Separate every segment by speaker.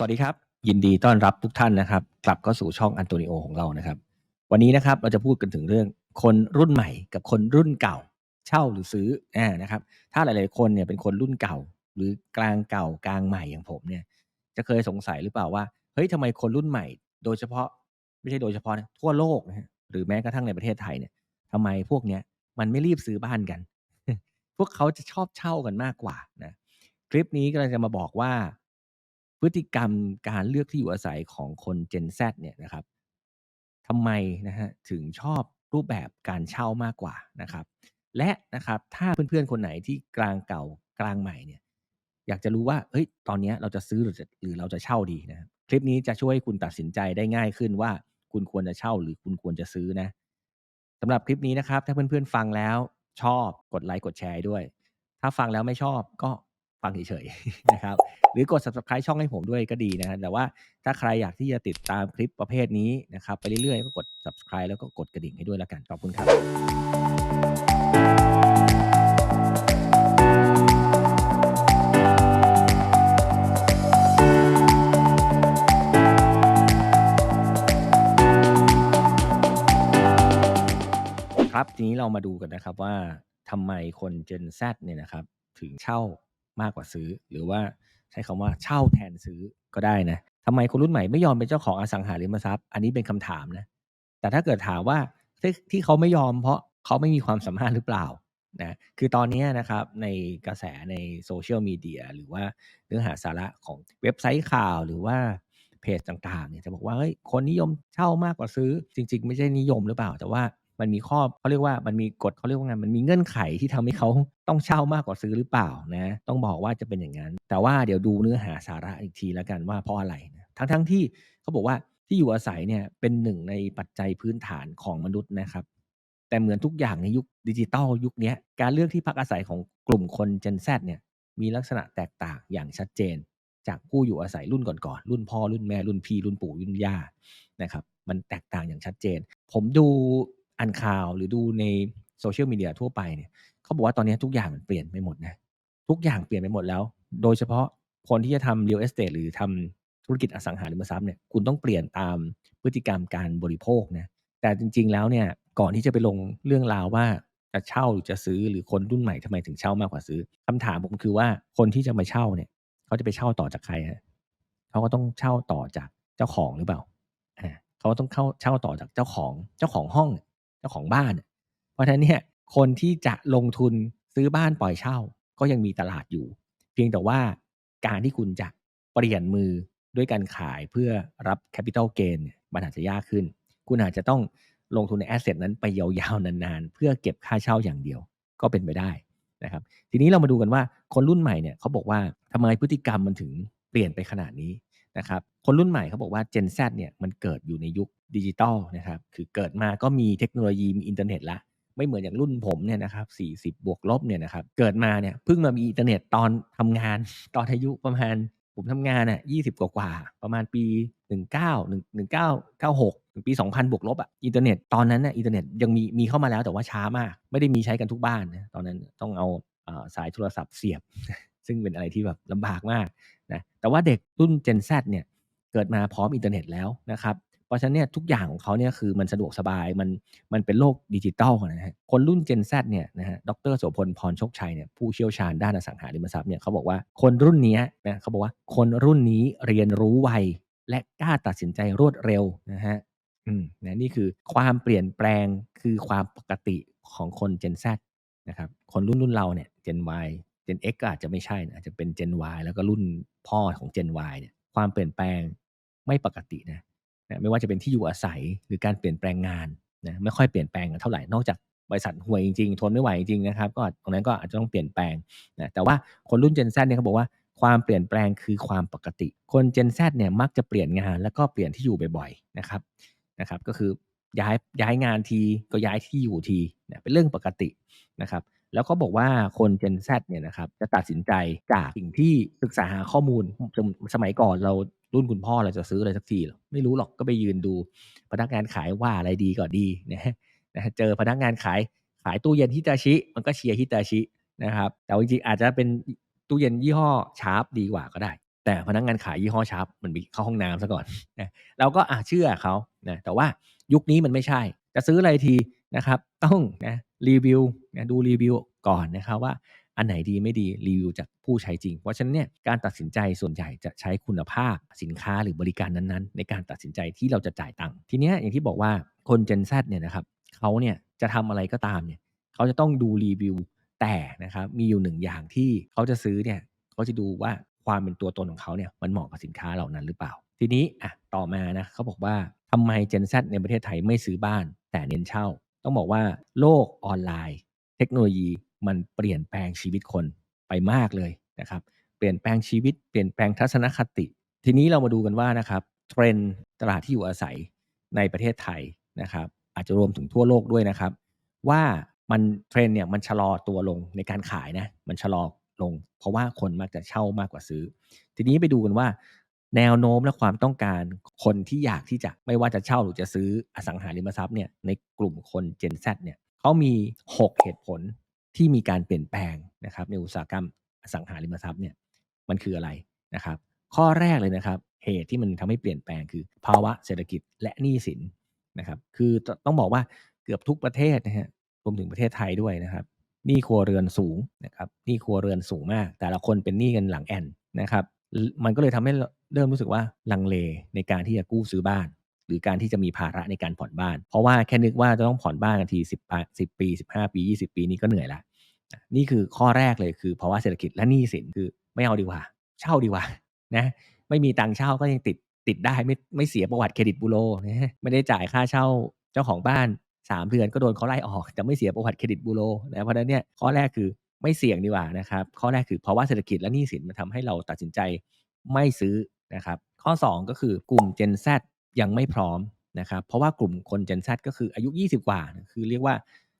Speaker 1: สวัสดีครับ ยินดีต้อนรับทุกท่านนะครับ กลับเข้าสู่ช่องอันโตนิโอของเรานะครับ วันนี้นะครับเราจะพูดกันถึงเรื่องคนรุ่นใหม่กับคนรุ่นเก่า เช่าหรือซื้ออ่านะครับ ถ้าหลายๆคนเนี่ยเป็นคนรุ่นเก่า หรือกลางเก่ากลางใหม่อย่างผมเนี่ย จะเคยสงสัยหรือเปล่าว่าเฮ้ยทำไมคนรุ่นใหม่ โดยเฉพาะไม่ใช่โดยเฉพาะนะทั่วโลกนะฮะหรือแม้กระทั่งในประเทศไทยเนี่ยทำไมพวกเนี้ยมันไม่รีบซื้อบ้านกัน พวกเขาจะชอบเช่ากันมากกว่านะคลิปนี้ก็เลยจะมาบอกว่า พฤติกรรมการเลือกที่อยู่อาศัยของคน Gen Z เนี่ยนะครับทำไมนะฮะถึงชอบรูปแบบการเช่ามากกว่านะครับ และนะครับถ้าเพื่อนๆคนไหนที่กลางเก่ากลางใหม่เนี่ยอยากจะรู้ว่าเฮ้ยตอนนี้เราจะซื้อหรือหรือเราจะเช่าดีนะคลิปนี้จะช่วยคุณตัดสินใจได้ง่ายขึ้นว่าคุณควรจะเช่าหรือคุณควรจะซื้อนะสำหรับคลิปนี้นะครับ ถ้าเพื่อนๆฟังแล้วชอบกดไลค์กดแชร์ด้วย ถ้าฟังแล้วไม่ชอบก็ ฟังเฉยๆนะครับ หรือกด subscribe ช่องให้ผมด้วยก็ดีนะฮะแต่ว่าถ้าใครอยากที่จะติดตามคลิปประเภทนี้นะครับ ไปเรื่อยๆ ก็กด subscribe แล้วก็กดกระดิ่งให้ด้วยแล้วกันขอบคุณครับครับทีนี้เรามาดูกันนะครับว่าทำไมคน Gen Z เนี่ยนะครับ ถึงเช่า มากกว่าซื้อ หรือว่าใช้คำว่าเช่าแทนซื้อก็ได้นะทำไมคนรุ่นใหม่ไม่ยอมเป็นเจ้าของอสังหาริมทรัพย์ อันนี้เป็นคำถามนะ แต่ถ้าเกิดถามว่าที่เขาไม่ยอมเพราะเขาไม่มีความสามารถหรือเปล่านะคือตอนนี้นะครับในกระแสในโซเชียลมีเดียหรือว่าเนื้อหาสาระของเว็บไซต์ข่าวหรือว่าเพจต่างๆเนี่ยจะบอกว่าเฮ้ยคนนิยมเช่ามากกว่าซื้อจริง ๆ ไม่ใช่นิยมหรือเปล่า แต่ว่า มันมีข้อเขาเรียกว่ามันมีกฎเขาเรียกว่าไงมันมีเงื่อนไขที่ทำให้เขาต้องเช่ามากกว่าซื้อหรือเปล่านะต้องบอกว่าจะเป็นอย่างนั้น แต่ว่าเดี๋ยวดูเนื้อหาสาระอีกทีแล้วกันว่าเพราะอะไรนะทั้งๆที่เขาบอกว่าที่อยู่อาศัยเนี่ยเป็นหนึ่งในปัจจัยพื้นฐานของมนุษย์นะครับ แต่เหมือนทุกอย่างในยุคดิจิตอลยุคนี้การเลือกที่พักอาศัยของกลุ่มคน Gen Z เนี่ยมีลักษณะแตกต่างอย่างชัดเจน จากผู้อยู่อาศัยรุ่นก่อนๆรุ่นพ่อรุ่นแม่รุ่นพี่รุ่นปู่รุ่นย่านะครับมันแตกต่างอย่างชัดเจน ผมดู อ่านข่าวหรือดูในโซเชียลมีเดียทั่วไปเนี่ยเขาบอกว่าตอนนี้ทุกอย่างมันเปลี่ยนไปหมดนะทุกอย่างเปลี่ยนไปหมดแล้ว โดยเฉพาะคนที่จะทำ real estate หรือทำธุรกิจอสังหาริมทรัพย์เนี่ยคุณต้องเปลี่ยนตามพฤติกรรมการบริโภคนะแต่จริง ๆ แล้วเนี่ยก่อนที่จะไปลงเรื่องราวว่าจะเช่าหรือจะซื้อหรือคนรุ่นใหม่ทำไมถึงเช่ามากกว่าซื้อคำถามผมคือว่าคนที่จะมาเช่าเนี่ยเขาจะไปเช่าต่อจากใครฮะเขาก็ต้องเช่าต่อจากเจ้าของหรือเปล่าอ่าเขาต้องเข้าเช่าต่อจากเจ้าของเจ้าของห้อง เจ้าของบ้าน เพราะฉะนั้นเนี่ยคนที่จะลงทุนซื้อบ้านปล่อยเช่า ก็ยังมีตลาดอยู่ เพียงแต่ว่าการที่คุณจะเปลี่ยนมือด้วยการขายเพื่อรับแคปิตอลเกนมันอาจจะยากขึ้น คุณอาจจะต้องลงทุนในแอสเซทนั้นไปยาวๆนานๆ เพื่อเก็บค่าเช่าอย่างเดียวก็เป็นไปได้นะครับทีนี้เรามาดูกันว่าคนรุ่นใหม่เนี่ยเขาบอกว่าทำไมพฤติกรรมมันถึงเปลี่ยนไปขนาดนี้ นะครับคนรุ่นใหม่เขาบอกว่า Gen Z เนี่ยมันเกิดอยู่ในยุคดิจิตอลนะครับคือเกิดมาก็มีเทคโนโลยีมีอินเทอร์เน็ตละไม่เหมือนอย่างรุ่นผมเนี่ยนะครับ40 บวกลบเนี่ยนะครับเกิดมาเนี่ยเพิ่งมามีอินเทอร์เน็ตตอนทำงานตอนอายุประมาณผมทำงานอะ20กว่ากว่าประมาณปี 19 1996ถึงปี 2000 บวกลบอะอินเทอร์เน็ตตอนนั้นน่ะอินเทอร์เน็ตยังมีมีเข้ามาแล้วแต่ว่าช้ามาก ไม่ได้มีใช้กันทุกบ้านนะตอนนั้นต้องเอาสายโทรศัพท์เสียบ ซึ่งเป็นอะไรที่แบบลำบากมาก นะแต่ว่าเด็กรุ่น Gen Z เนี่ยเกิดมาพร้อมอินเทอร์เน็ตแล้วนะครับเพราะฉะนั้นเนี่ยทุกอย่างของเขาเนี่ยคือมันสะดวกสบายมันมันเป็นโลกดิจิตอลนะฮะคนรุ่น Gen Z เนี่ยนะฮะดรโสพลพรโชคชัยเนี่ยผู้เชี่ยวชาญด้านอสังหาริมทรัพย์เนี่ยเขาบอกว่าคนรุ่นนี้นะเขาบอกว่าคนรุ่นนี้เรียนรู้ไวและกล้าตัดสินใจรวดเร็วนะฮะอืมนะนี่คือความเปลี่ยนแปลงคือความปกติของคน Gen Z นะครับคนรุ่นรุ่นเราเนี่ย Gen Y Gen X ก็อาจจะไม่ใช่นะอาจจะเป็น Gen Y แล้วก็รุ่นพ่อของ Gen Y เนี่ยความเปลี่ยนแปลงไม่ปกตินะนะไม่ว่าจะเป็นที่อยู่อาศัยหรือการเปลี่ยนแปลงงานนะไม่ค่อยเปลี่ยนแปลงเท่าไหร่นอกจากบริษัทห่วยจริงๆ ทนไม่ไหวจริงๆนะครับก็ตรงนั้นก็อาจจะต้องเปลี่ยนแปลงนะแต่ว่าคนรุ่น Gen Z เนี่ยเขาบอกว่าความเปลี่ยนแปลงคือความปกติ คน Gen Z เนี่ยมักจะเปลี่ยนงานแล้วก็เปลี่ยนที่อยู่บ่อยๆนะครับนะครับก็คือย้ายย้ายงานทีก็ย้ายที่อยู่ทีนะเป็นเรื่องปกตินะครับ แล้วก็บอกว่าคน Gen Z เนี่ยนะครับจะตัดสินใจจากสิ่งที่ศึกษาหาข้อมูลสมัยก่อนเรารุ่นคุณพ่อเราจะซื้ออะไรสักทีหรอไม่รู้หรอกก็ไปยืนดูพนักงานขายว่าอะไรดีก็ดีนะนะเจอพนักงานขายขายตู้เย็นฮิตาชิ มันก็เชียร์ฮิตาชินะครับแต่จริงๆอาจจะเป็นตู้เย็นยี่ห้อชาร์ปดีกว่าก็ได้ แต่พนักงานขายยี่ห้อ Sharp มันไปเข้าห้องน้ำเสียก่อนนะเราก็อะเชื่อเขานะแต่ว่ายุคนี้มันไม่ใช่ จะซื้ออะไรทีนะครับ ต้องนะ รีวิวนะดูรีวิวก่อนนะครับว่าอันไหนดีไม่ดีรีวิวจากผู้ใช้จริง เพราะฉะนั้นเนี่ยการตัดสินใจส่วนใหญ่จะใช้คุณภาพสินค้าหรือบริการนั้นๆ ในการตัดสินใจที่เราจะจ่ายตังค์ทีเนี้ยอย่างที่บอกว่าคน Gen Z เนี่ยนะครับเขาเนี่ยจะทำอะไรก็ตามเนี่ยเขาจะต้องดูรีวิวแต่นะครับมีอยู่1อย่างที่เขาจะซื้อเนี่ยเขาจะดูว่าความเป็นตัวตนของเขาเนี่ยมันเหมาะกับสินค้าเหล่านั้นหรือเปล่า ทีนี้อะต่อมานะเขาบอกว่าทำไม Gen Z ในประเทศไทยไม่ซื้อบ้านแต่เน้นเช่า ต้องบอกว่าโลกออนไลน์ เทคโนโลยีมันเปลี่ยนแปลงชีวิตคนไปมากเลยนะครับ เปลี่ยนแปลงชีวิตเปลี่ยนแปลงทัศนคติ ทีนี้เรามาดูกันว่านะครับ Trend ตลาดที่อยู่อาศัยในประเทศไทยนะครับ อาจจะรวมถึงทั่วโลกด้วยนะครับ ว่ามัน Trend เนี่ยมันชะลอตัวลงในการขายนะมันชะลอลง เพราะว่าคนมักจะเช่ามากกว่าซื้อ ทีนี้ไปดูกันว่า แนวโน้มและความต้องการคนที่อยากที่จะไม่ว่าจะเช่าหรือจะซื้ออสังหาริมทรัพย์เนี่ยในกลุ่มคน Gen Z เนี่ยเขามี 6 เหตุผลที่มีการเปลี่ยนแปลงนะครับในอุตสาหกรรมอสังหาริมทรัพย์เนี่ยมันคืออะไรนะครับ ข้อแรกเลยนะครับ เหตุที่มันทำให้เปลี่ยนแปลงคือ ภาวะเศรษฐกิจและหนี้สินนะครับคือต้องบอกว่าเกือบทุกประเทศนะครับรวมถึงประเทศไทยด้วยนะครับหนี้ครัวเรือนสูงนะครับหนี้ครัวเรือนสูงมาก แต่ละคนเป็นหนี้กันหลังแอนนะครับมันก็เลยทำให้ เริ่มรู้สึกว่าลังเลในการที่จะกู้ซื้อบ้าน หรือการที่จะมีภาระในการผ่อนบ้าน เพราะว่าแค่นึกว่าจะต้องผ่อนบ้านกันที10ปา10ปี15ปี20ปีนี่ก็เหนื่อยแล้วนี่คือข้อแรกเลยคือภาวะเศรษฐกิจและหนี้สินคือไม่เอาดีกว่า เช่าดีกว่านะไม่มีตังค์เช่าก็ยังติดติดได้ไม่ไม่เสียประวัติเครดิตบูโรนะไม่ได้จ่ายค่าเช่าเจ้าของบ้าน 3 เดือนก็โดนเขาไล่ออกแต่ไม่เสียประวัติเครดิตบูโรนะเพราะนั้นเนี่ยข้อแรกคือไม่เสี่ยงดีกว่านะครับข้อแรกคือภาวะเศรษฐกิจและหนี้สินมันทำให้เราตัดสินใจไม่ซื้อ นะครับข้อ 2 ก็คือกลุ่ม Gen Z ยังไม่พร้อมนะครับเพราะว่ากลุ่มคน Gen Z ก็คืออายุ 20 กว่า คือเรียกว่า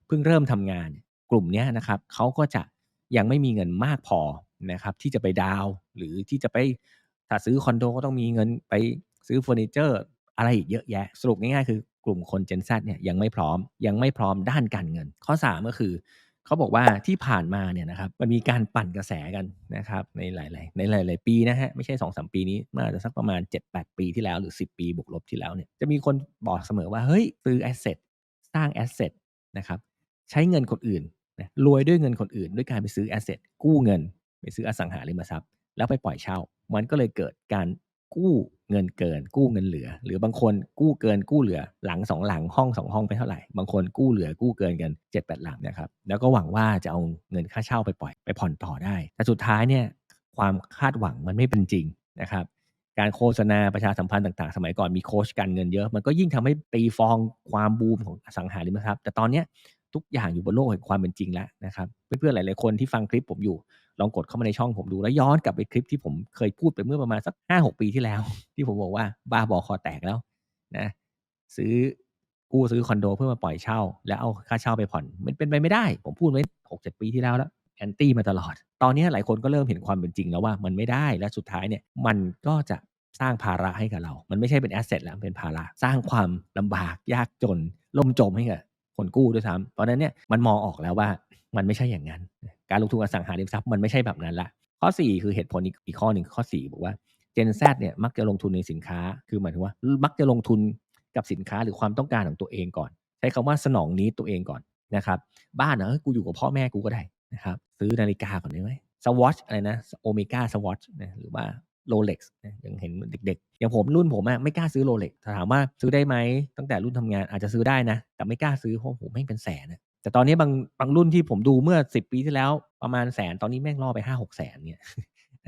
Speaker 1: เพิ่งเริ่มทำงาน กลุ่มนี้นะครับเขาก็จะยังไม่มีเงินมากพอนะครับที่จะไปดาวหรือที่จะไปถ้าซื้อคอนโดก็ต้องมีเงินไปซื้อเฟอร์นิเจอร์อะไรอีกเยอะแยะ สรุปง่ายๆคือกลุ่มคน Gen Z เนี่ยยังไม่พร้อมยังไม่พร้อมด้านการเงิน ข้อ 3 ก็คือ เขาบอกว่าที่ผ่านมาเนี่ยนะครับมันมีการปั่นกระแสกันนะครับในหลาย ๆ ในหลาย ๆ ปีนะครับไม่ใช่2-3ปีนี้มันอาจจะสักประมาณ 7-8 ปีที่แล้วหรือ 10 ปีบวกลบที่แล้วเนี่ยจะมีคนบอกเสมอว่าเฮ้ยซื้อแอสเซทสร้างแอสเซทนะครับใช้เงินคนอื่นนะรวยด้วยเงินคนอื่น ด้วยการไปซื้อแอสเซทกู้เงิน ไปซื้ออสังหาริมทรัพย์ แล้วไปปล่อยเช่า มันก็เลยเกิดการ กู้เงินเกิน กู้เงินเหลือ หรือบางคนกู้เกินกู้เหลือหลัง2หลังห้อง2ห้องไปเท่าไหร่บางคนกู้เหลือกู้เกินกัน7-8หลังนะครับแล้วก็หวังว่าจะเอาเงินค่าเช่าไปปล่อยไปผ่อนต่อได้ แต่สุดท้ายเนี่ยความคาดหวังมันไม่เป็นจริงนะครับการโฆษณาประชาสัมพันธ์ต่างๆ สมัยก่อนมีโคชการเงินเยอะ มันก็ยิ่งทำให้ตีฟองความบูมของอสังหาริมทรัพย์ แต่ตอนเนี้ยทุกอย่างอยู่บนโลกแห่งความเป็นจริงแล้วนะครับ เพื่อนๆหลายๆคนที่ฟังคลิปผมอยู่ ลองกดเข้ามาในช่องผมดูแล้วย้อนกลับไปคลิปที่ผมเคยพูดไปเมื่อประมาณสัก5-6ปีที่แล้ว ที่ผมบอกว่าบ้าบอคอแตกแล้วนะซื้อกู้ซื้อคอนโดเพื่อมาปล่อยเช่า แล้วเอาค่าเช่าไปผ่อน มันเป็นไปไม่ได้ ผมพูดไว้6-7ปีที่แล้วแล้ว Anti มาตลอด ตอนนี้หลายคนก็เริ่มเห็นความเป็นจริงแล้วว่ามันไม่ได้และสุดท้ายเนี่ยมันก็จะสร้างภาระให้กับเรา มันไม่ใช่เป็นแอสเซทแล้วเป็นภาระ สร้างความลำบากยากจนล่มจมให้กับคนกู้ด้วยซ้ำเพราะนั้นเนี่ยมันมองออกแล้วว่ามันไม่ใช่อย่างงั้น การลงทุนอสังหาริมทรัพย์มันไม่ใช่แบบนั้นล้วข้อ 4 คือเหตุผลอีกอีกข้อหนึ่งข้อ 4 บอกว่า Gen Z เนี่ยมักจะลงทุนในสินค้า คือหมายถึงว่า มักจะลงทุนกับสินค้าหรือความต้องการของตัวเองก่อน ใช้คำว่าสนอง need ตัวเองก่อนนะครับบ้านอะเฮ้ยกูอยู่กับพ่อแม่กูก็ได้นะครับซื้อนาฬิกาก่อนได้ไหม Swatch อะไรนะ Omega Swatch นะหรือว่า Rolex นะยังเห็นเด็กๆอย่างผมรุ่นผมอะไม่กล้าซื้อ Rolex แต่ถามว่าซื้อได้ไหมตั้งแต่รุ่นทำงานอาจจะซื้อได้นะ แต่ไม่กล้าซื้อเพราะโอ้โฮแม่งเป็นแสนอะ แต่ตอนนี้บางบางรุ่นที่ผมดูเมื่อ 10 ปีที่แล้วประมาณแสนตอนนี้แม่งล่อไป5-6แสนเงี้ย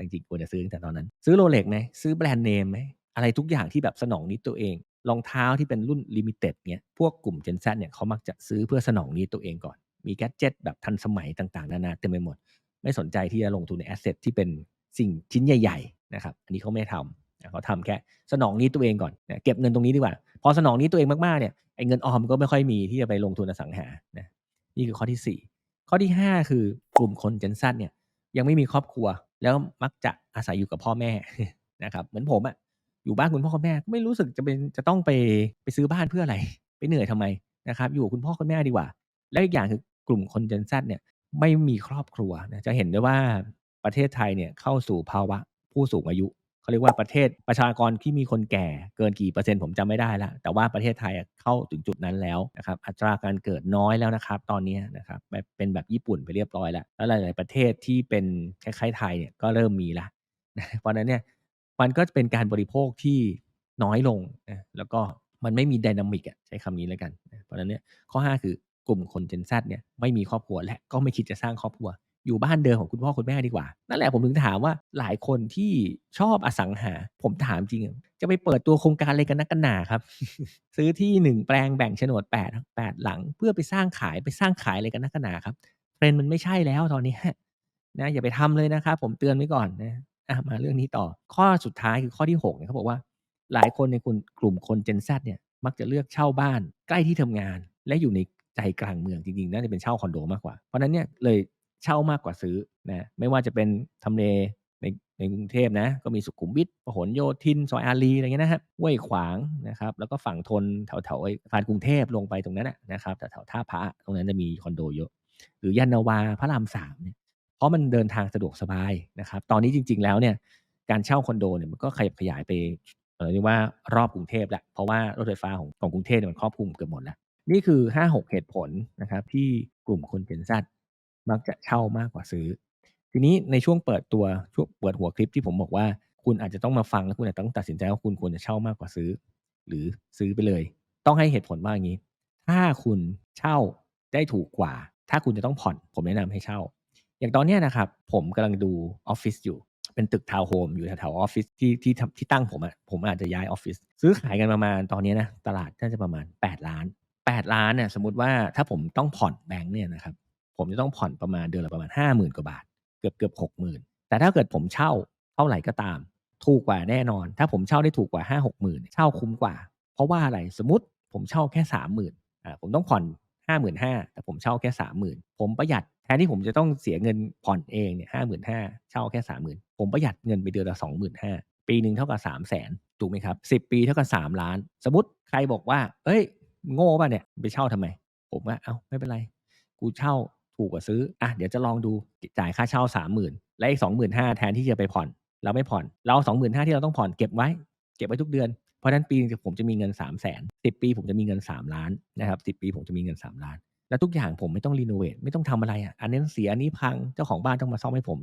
Speaker 1: จริงๆควรจะซื้อตั้งแต่ตอนนั้น ซื้อ Rolex ไหมซื้อแบรนด์เนมไหมอะไรทุกอย่างที่แบบสนอง need ตัวเองรองเท้าที่เป็นรุ่นลิมิเต็ดเงี้ยพวกกลุ่ม Gen Z เนี่ยเขามักจะซื้อเพื่อสนอง need ตัวเองก่อน มีแกดเจตแบบทันสมัยต่างๆ นานาเต็มไปหมด ไม่สนใจที่จะลงทุนในแอสเซทที่เป็นสิ่งชิ้นใหญ่ๆนะครับอันนี้เขาไม่ทำเขาทำแค่สนอง need ตัวเองก่อนนะเก็บเงินตรงนี้ดีกว่า พอสนอง need ตัวเองมากๆเนี่ยไอ้เงินออมก็ไม่ค่อยมีที่จะไปลงทุนอสังหานะ นี่คือข้อที่ 4 ข้อที่ 5 คือกลุ่มคน Gen Z เนี่ยยังไม่มีครอบครัว แล้วมักจะอาศัยอยู่กับพ่อแม่นะครับเหมือนผมอะอยู่บ้านคุณพ่อคุณแม่ไม่รู้สึกจะเป็นจะต้องไปไปซื้อบ้านเพื่ออะไร ไปเหนื่อยทำไมนะครับอยู่กับคุณพ่อคุณแม่ดีกว่า แล้วอีกอย่างคือกลุ่มคน Gen Z เนี่ยไม่มีครอบครัวนะจะเห็นได้ว่าประเทศไทยเนี่ยเข้าสู่ภาวะผู้สูงอายุ เขาเรียกว่าประเทศประชากรที่มีคนแก่เกินกี่เปอร์เซ็นต์ผมจำไม่ได้แล้วแต่ว่าประเทศไทยเข้าถึงจุดนั้นแล้วนะครับอัตราการเกิดน้อยแล้วนะครับ ตอนนี้นะครับเป็นแบบญี่ปุ่นไปเรียบร้อยแล้วแล้วหลาย ๆ ประเทศที่เป็นคล้ายๆไทยเนี่ยก็เริ่มมีแล้วเพราะนั้นเนี่ยมันก็จะเป็นการบริโภคที่น้อยลงนะแล้วก็มันไม่มีไดนามิกอะใช้คำนี้แล้วกัน เพราะฉะนั้นเนี่ยข้อ 5 คือกลุ่มคน Gen Z เนี่ยไม่มีครอบครัวและก็ไม่คิดจะสร้างครอบครัว อยู่บ้านเดิมของคุณพ่อคุณแม่ดีกว่า นั่นแหละผมถึงถามว่าหลายคนที่ชอบอสังหา ผมถามจริง จะไปเปิดตัวโครงการอะไรกันนักกันหนาครับ ซื้อที่หนึ่งแปลงแบ่งโฉนด8 8หลัง เพื่อไปสร้างขายไปสร้างขายอะไรกันนักกันหนาครับเทรนด์มันไม่ใช่แล้วตอนนี้นะอย่าไปทำเลยนะครับผมเตือนไว้ก่อนนะมาเรื่องนี้ต่อข้อสุดท้ายคือข้อที่6เนี่ยเขาบอกว่า หลายคนในกลุ่มกลุ่มคน Gen Z เนี่ยมักจะเลือกเช่าบ้าน ใกล้ที่ทำงาน และอยู่ในใจกลางเมืองจริงๆน่าจะเป็นเช่าคอนโดมากกว่า เพราะฉะนั้นเนี่ยเลย เช่ามากกว่าซื้อนะไม่ว่าจะเป็นทำเลในในกรุงเทพนะก็มีสุขุมวิทพหลโยธิน ซอยอารีอะไรเงี้ยนะฮะห้วยขวางนะครับแล้วก็ฝั่งทนแถวแถวๆไอ้สะพานกรุงเทพลงไปตรงนั้นนะครับแถวๆท่าพระตรงนั้นจะมีคอนโดเยอะ หรือยานนาวาพระรามสามเนี่ยเพราะมันเดินทางสะดวกสบายนะครับตอนนี้จริง ๆ แล้วเนี่ยการเช่าคอนโดเนี่ยมันก็ขยับขยายไปเอ่อเรียกว่ารอบกรุงเทพแล้วเพราะว่ารถไฟฟ้าของของกรุงเทพเนี่ยมันครอบคลุมเกือบหมดแล้วนี่คือ 5-6 เหตุผลนะครับที่กลุ่มคน Gen Z มักจะเช่ามากกว่าซื้อ ทีนี้ในช่วงเปิดตัวช่วงเปิดหัวคลิปที่ผมบอกว่า คุณอาจจะต้องมาฟังแล้วคุณอาจจะต้องตัดสินใจว่าคุณควรจะเช่ามากกว่าซื้อ หรือซื้อไปเลย ต้องให้เหตุผลว่าอย่างนี้ ถ้าคุณเช่าได้ถูกกว่า ถ้าคุณจะต้องผ่อนผมแนะนำให้เช่า อย่างตอนนี้นะครับ ผมกำลังดูออฟฟิศอยู่เป็นตึกทาวน์โฮมอยู่แถวๆออฟฟิศที่ที่ทำที่ตั้งผมอะผมอาจจะย้ายออฟฟิศซื้อขายกันประมาณตอนนี้นะตลาดน่าจะประมาณ 8 ล้าน 8 ล้านเนี่ยสมมติว่าถ้าผมต้องผ่อนแบงค์เนี่ยนะครับ ผมจะต้องผ่อนประมาณเดือนละประมาณ 50,000กว่าบาท เกือบเกือบ60,000แต่ถ้าเกิดผมเช่าเท่าไหร่ก็ตาม ถูกกว่าแน่นอน ถ้าผมเช่าได้ถูกกว่า 5 6 0 0 0เช่าคุ้มกว่า เพราะว่าอะไรสมมติผมเช่าแค่ 30,000อ่าผมต้องผ่อน 55,000แต่ผมเช่าแค่ 30,000 ผมประหยัดแทนที่ผมจะต้องเสียเงินผ่อนเองเนี่ย55,000เช่าแค่30,000ผมประหยัดเงินไปเดือนละ25,000ปีหนึ่งเท่ากับ300,000ถูกไหมครับ10ปีเท่ากับ3ล้าน สมมติใครบอกว่า เอ้ย โง่ป่ะเนี่ย ไปเช่าทำไม ผมว่าเอ้าไม่เป็นไร กูเช่า ถูกกว่าซื้ออะเดี๋ยวจะลองดูจ่ายค่าเช่า30,000และอีก25,000แทนที่จะไปผ่อน เราไม่ผ่อน เราเอา25,000ที่เราต้องผ่อนเก็บไว้ เก็บไว้ทุกเดือน เพราะฉะนั้นปีนึงผมจะมีเงิน3 0 0 0 0 0 10ปีผมจะมีเงิน3ล้านนะครับ10ปีผมจะมีเงิน3ล้าน แล้วทุกอย่างผมไม่ต้องรีโนเวทไม่ต้องทำอะไรอะอันนี้เสียอันนี้พังเจ้าของบ้านต้องมาซ่อมให้ผม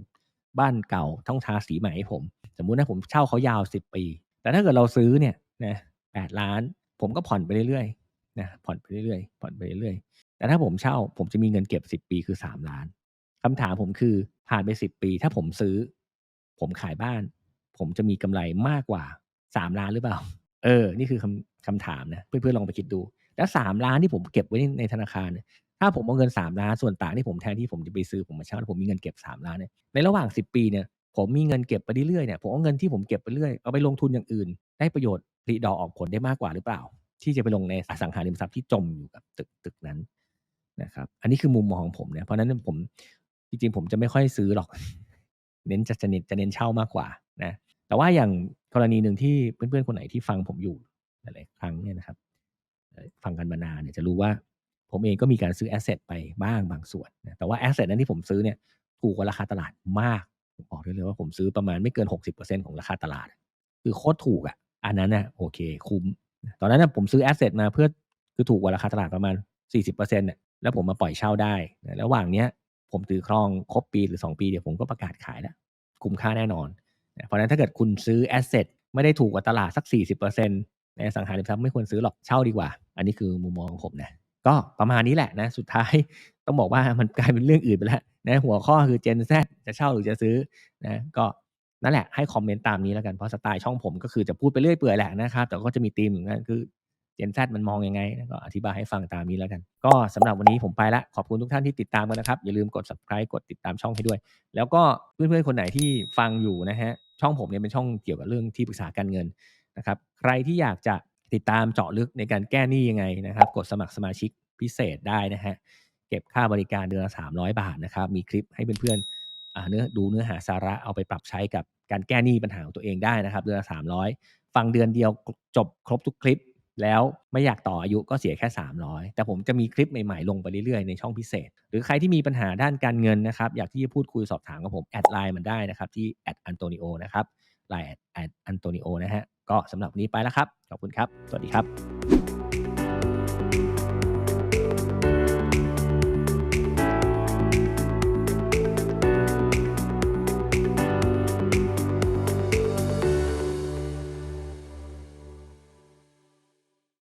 Speaker 1: บ้านเก่าต้องทาสีใหม่ให้ผม สมมุตินะผมเช่าเขายาว10ปี แต่ถ้าเกิดเราซื้อเนี่ยนะ8ล้าน ผมก็ผ่อนไปเรื่อยๆนะผ่อนไปเรื่อยๆผ่อนไปเรื่อย แต่ถ้าผมเช่าผมจะมีเงินเก็บ10ปีคือ3ล้านคำถามผมคือผ่านไป10ปี ถ้าผมซื้อ ผมขายบ้าน ผมจะมีกำไรมากกว่า3ล้านหรือเปล่า เออ นี่คือคำคำถามนะเพื่อนๆลองไปคิดดู แล้ว3ล้านที่ผมเก็บไว้ในธนาคารเนี่ยถ้าผมเอาเงิน3ล้านส่วนต่างที่ผมแทนที่ผมจะไปซื้อผมมาเช่าแล้วผมมีเงินเก็บ3ล้านเนี่ยในระหว่าง10ปีเนี่ยผมมีเงินเก็บไปเรื่อยเนี่ยผมเอาเงินที่ผมเก็บไปเรื่อยเอาไปลงทุนอย่างอื่น ได้ประโยชน์ผลิดอกออกผลได้มากกว่าหรือเปล่า ที่จะไปลงในอสังหาริมทรัพย์ที่จมอยู่กับตึกตึกนั้น นะครับอันนี้คือมุมมองของผมเนี่ยเพราะนั้นผมจริงๆผมจะไม่ค่อยซื้อหรอก เน้นจะจะเน้นจะเน้นเช่ามากกว่านะแต่ว่าอย่างกรณีหนึ่งที่เพื่อนๆคนไหนที่ฟังผมอยู่หลายๆครั้งเนี่ยนะครับฟังกันมานานเนี่ยจะรู้ว่าผมเองก็มีการซื้อแอสเซทไปบ้างบางส่วนนะแต่ว่าแอสเซทนั้นที่ผมซื้อเนี่ยถูกกว่าราคาตลาดมากผมบอกได้เลยว่าผมซื้อประมาณไม่เกิน 60%ของราคาตลาด คือโคตรถูกอะ่ะ อันนั้นน่ะโอเคคุ้ม ตอนนั้นนะผมซื้อแอสเซทมาเพื่อคือถูกกว่าราคาตลาดประมาณ 40%เนี่ย แล้วผมมาปล่อยเช่าได้นะระหว่างเนี้ยผมถือครองครบปีหรือ 2 ปีเดี๋ยวผมก็ประกาศขายแล้วคุ้มค่าแน่นอนนะเพราะฉะนั้นถ้าเกิดคุณซื้อแอสเซทไม่ได้ถูกกว่าตลาดสัก 40%ในสังหาริมทรัพย์ไม่ควรซื้อหรอกเช่าดีกว่า อันนี้คือมุมมองของผมนะก็ประมาณนี้แหละนะสุดท้ายต้องบอกว่ามันกลายเป็นเรื่องอื่นไปแล้วนะหัวข้อคือ Gen Z จะเช่าหรือจะซื้อนะก็นั่นแหละให้คอมเมนต์ตามนี้แล้วกันเพราะสไตล์ช่องผมก็คือจะพูดไปเรื่อยเปื่อยแหละนะครับ แต่ก็จะมีธีมอย่างนั้นคือ Gen Z มันมองยังไงก็อธิบายให้ฟังตามนี้แล้วกัน ก็สำหรับวันนี้ผมไปละขอบคุณทุกท่านที่ติดตามกันนะครับ อย่าลืมกด subscribe กดติดตามช่องให้ด้วย แล้วก็เพื่อนๆคนไหนที่ฟังอยู่นะฮะช่องผมเนี่ยเป็นช่องเกี่ยวกับเรื่องที่ปรึกษาการเงินนะครับใครที่อยากจะติดตามเจาะลึกในการแก้หนี้ยังไงนะครับ กดสมัครสมาชิกพิเศษได้นะฮะเก็บค่าบริการเดือนละ300 บาทนะครับ มีคลิปให้เพื่อนๆเนื้อดูเนื้อหาสาระเอาไปปรับใช้กับการแก้หนี้ปัญหาของตัวเองได้นะครับ เดือนละ300 ฟังเดือนเดียวจบครบทุกคลิป แล้วไม่อยากต่ออายุก็เสียแค่ 300 แต่ผมจะมีคลิปใหม่ๆ ลงไปเรื่อยๆ ในช่องพิเศษ หรือใครที่มีปัญหาด้านการเงินนะครับ อยากที่จะพูดคุยสอบถามกับผม แอดไลน์มันได้นะครับ ที่แอดอันโตนิโอนะครับไลน์แอดอันโตนิโอนะฮะก็สำหรับวันนี้ไปแล้วครับ ขอบคุณครับ สวัสดีครับ